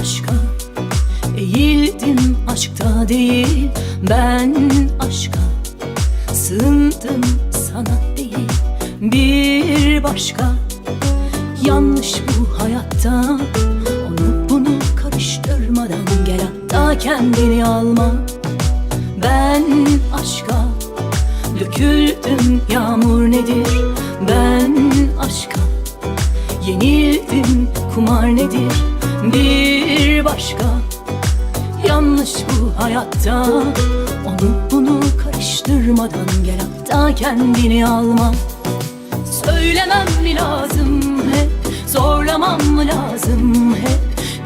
aşka Eğildim aşkta değil ben aşka. Sığındım sana değil bir başka. Yanlış bu hayatta Onu bunu karıştırmadan Gel. Hatta kendini alma. Ben aşka Döküldüm yağmur nedir? Yenildim kumar nedir? Bir başka. Yanlış bu hayatta. Onu bunu karıştırmadan gel hatta kendini alma. Söylemem mi lazım hep? Zorlamam mı lazım hep?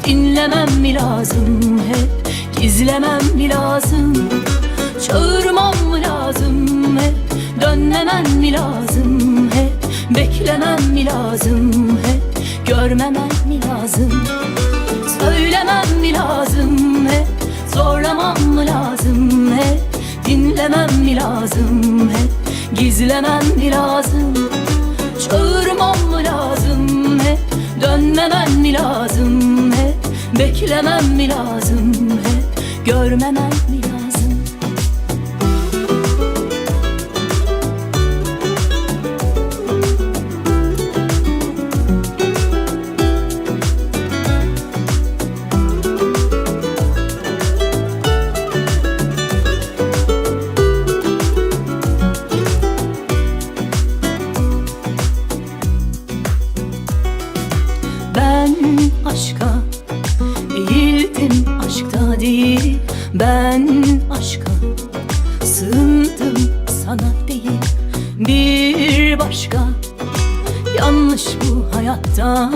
Dinlemem mi lazım hep? Gizlemem mi lazım? Çağırmam mı lazım hep? Dönmemen mi lazım hep? Beklemem mi lazım Görmemen mi lazım? Söylemem mi lazım? Hep Zorlamam mı lazım? Hep Dinlemem mi lazım? Hep Gizlemem mi lazım? Çağırmam mı lazım? Hep Dönmemen mi lazım? Hep Beklemem mi lazım? Hep Görmemen mi lazım Ben aşka. Değildim aşkta değil Ben aşka. Sığındım sana değil Bir başka. Yanlış bu hayatta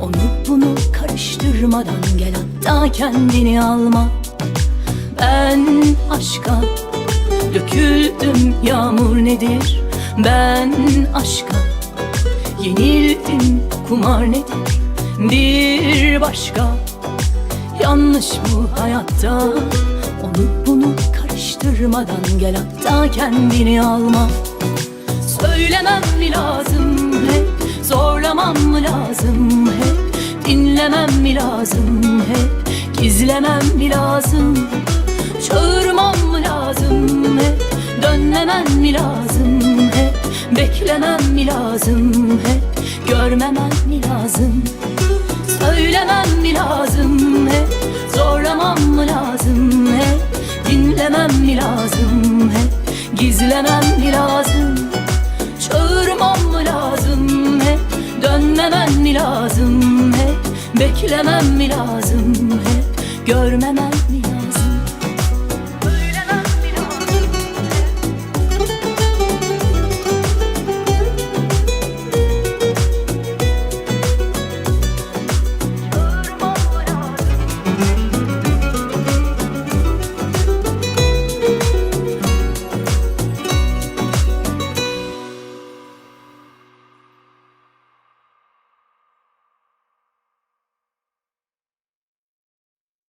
Onu bunu karıştırmadan gel hatta kendini alma. Ben aşka döküldüm yağmur nedir? Ben aşka. Yenildim kumar nedir bir başka Yanlış bu hayatta. Onu bunu karıştırmadan gel hatta kendini alma. Söylemem mi lazım hep? Zorlamam mı lazım hep? Dinlemem mi lazım hep? Gizlemem mi lazım? Çağırmam mı lazım hep? Dönmemem mi lazım hep? Beklemem mi lazım hep? Görmemem mi lazım Söylemem mi lazım hep Zorlamam mı lazım hep Dinlemem mi lazım hep Gizlemem mi lazım? Çağırmam mı lazım hep Dönmemem mi lazım hep Beklemem mi lazım hep Görmemem